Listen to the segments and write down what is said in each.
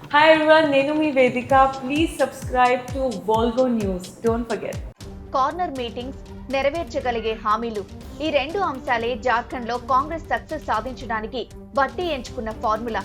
Hi everyone నేను మీ Vedika please subscribe to Volga news don't forget corner meetings నెరవేర్చగలిగే హామీలు. ఈ రెండు అంశాలే జార్ఖండ్లో కాంగ్రెస్ సక్సెస్ సాధించడానికి భర్తీ ఎంచుకున్న ఫార్ములా.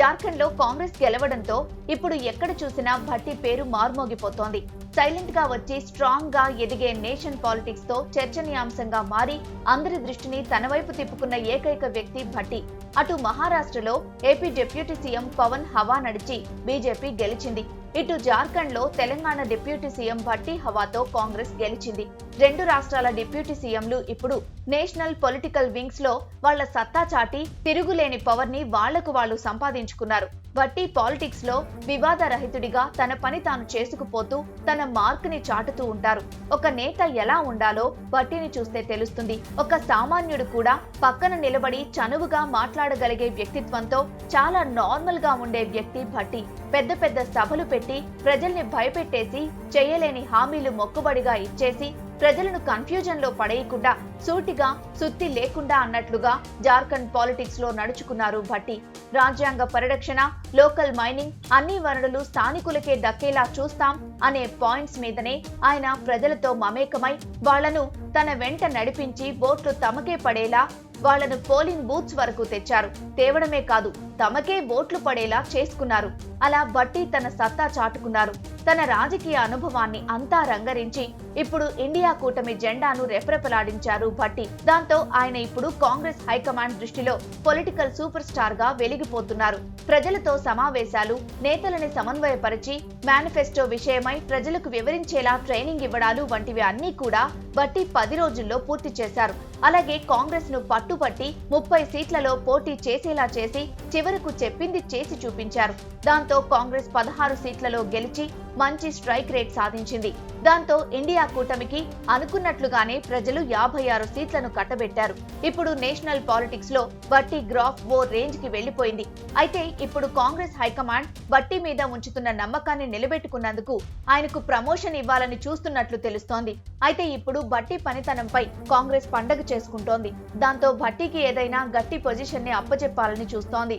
జార్ఖండ్లో కాంగ్రెస్ గెలవడంతో ఇప్పుడు ఎక్కడ చూసినా భట్టి పేరు మార్మోగిపోతోంది. సైలెంట్గా వచ్చి స్ట్రాంగ్గా ఎదిగే నేషన్ పాలిటిక్స్తో చర్చనీయాంశంగా మారి అందరి దృష్టిని తన వైపు తిప్పుకున్న ఏకైక వ్యక్తి భట్టి. అటు మహారాష్ట్రలో ఏపీ డిప్యూటీ సీఎం పవన్ హవా నడిచి బీజేపీ గెలిచింది. ఇటు జార్ఖండ్లో తెలంగాణ డిప్యూటీ సీఎం భట్టి హవాతో కాంగ్రెస్ గెలిచింది. రెండు రాష్ట్రాల డిప్యూటీ సీఎంలు ఇప్పుడు నేషనల్ పొలిటికల్ వింగ్స్లో వాళ్ళ సత్తా చాటి తిరుగులేని పవర్ని వాళ్ళకు వాళ్ళు సంపాదించుకున్నారు. భట్టి పాలిటిక్స్లో వివాదరహితుడిగా తన పని తాను చేసుకుపోతూ తన మార్క్ని చాటుతూ ఉంటారు. ఒక నేత ఎలా ఉండాలో బట్టిని చూస్తే తెలుస్తుంది. ఒక సామాన్యుడు కూడా పక్కన నిలబడి చనువుగా మాట్లాడగలిగే వ్యక్తిత్వంతో చాలా నార్మల్గా ఉండే వ్యక్తి భట్టి. పెద్ద పెద్ద సభలు పెట్టి ప్రజల్ని భయపెట్టేసి చేయలేని హామీలు మొక్కుబడిగా ఇచ్చేసి ప్రజలను కన్ఫ్యూజన్లో పడేయకుండా సూటిగా సుత్తి లేకుండా అన్నట్లుగా జార్ఖండ్ పాలిటిక్స్లో నడుచుకున్నారు భట్టి. రాజ్యాంగ పరిరక్షణ లోకల్ మైనింగ్ అన్ని వనరులు స్థానికులకే దక్కేలా చూస్తాం అనే పాయింట్స్ మీదనే ఆయన ప్రజలతో మమేకమై వాళ్ళను తన వెంట నడిపించి ఓట్లు తమకే పడేలా వాళ్ళను పోలింగ్ బూత్స్ వరకు తెచ్చారు. తేవడమే కాదు తమకే ఓట్లు పడేలా చేసుకున్నారు. అలా బట్టి తన సత్తా చాటుకున్నారు. తన రాజకీయ అనుభవాన్ని అంతా రంగరించి ఇప్పుడు ఇండియా కూటమి జెండాను రెపరెపలాడించారు భట్టి దాంతో ఆయన ఇప్పుడు కాంగ్రెస్ హైకమాండ్ దృష్టిలో పొలిటికల్ సూపర్ స్టార్గా వెలిగిపోతున్నారు. ప్రజలతో సమావేశాలు నేతలని సమన్వయపరిచి మేనిఫెస్టో విషయమై ప్రజలకు వివరించేలా ట్రైనింగ్ ఇవ్వడాలు వంటివి అన్నీ కూడా బట్టి పది రోజుల్లో పూర్తి చేశారు. అలాగే కాంగ్రెస్ను పట్టుబట్టి ముప్పై సీట్లలో పోటీ చేసేలా చేసి చివరకు చెప్పింది చేసి చూపించారు. దాంతో కాంగ్రెస్ పదహారు సీట్లలో గెలిచి మంచి స్ట్రైక్ రేట్ సాధించింది. దాంతో ఇండియా కూటమికి అనుకున్నట్లుగానే ప్రజలు యాభై ఆరు సీట్లను కట్టబెట్టారు. ఇప్పుడు నేషనల్ పాలిటిక్స్లో బట్టి గ్రాఫ్ ఓ రేంజ్కి వెళ్ళిపోయింది అయితే ఇప్పుడు కాంగ్రెస్ హైకమాండ్ బట్టి మీద ఉంచుతున్న నమ్మకాన్ని నిలబెట్టుకున్నందుకు ఆయనకు ప్రమోషన్ ఇవ్వాలని చూస్తున్నట్లు తెలుస్తోంది. అయితే ఇప్పుడు బట్టి పనితనంపై కాంగ్రెస్ పండగ చేసుకుంటోంది. దాంతో భట్టికి ఏదైనా గట్టి పొజిషన్ని అప్పచెప్పాలని చూస్తోంది.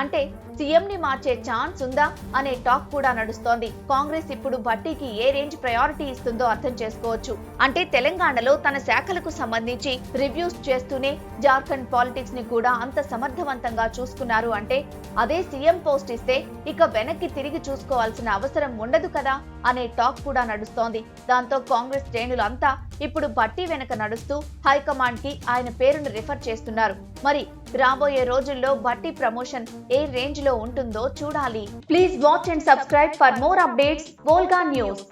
అంటే సీఎం ని మార్చే ఛాన్స్ ఉందా అనే టాక్ కూడా నడుస్తోంది. కాంగ్రెస్ ఇప్పుడు భట్టీకి ఏ రేంజ్ ప్రయారిటీ ఇస్తుందో అర్థం చేసుకోవచ్చు. అంటే తెలంగాణలో తన శాఖలకు సంబంధించి రివ్యూస్ చేస్తూనే జార్ఖండ్ పాలిటిక్స్ని కూడా అంత సమర్థవంతంగా చూసుకున్నారు అంటే అదే సీఎం పోస్ట్ ఇస్తే ఇక వెనక్కి తిరిగి చూసుకోవాల్సిన అవసరం ఉండదు కదా అనే టాక్ కూడా నడుస్తోంది. దాంతో కాంగ్రెస్ శ్రేణులు అంతా ఇప్పుడు భట్టి వెనక నడుస్తూ హైకమాండ్కి ఆయన పేరును రిఫర్ చేస్తున్నారు. మరి రాబోయే రోజుల్లో భట్టి ప్రమోషన్ ఏ రేంజ్లో ఉంటుందో చూడాలి. Please watch and subscribe for more updates Volga news.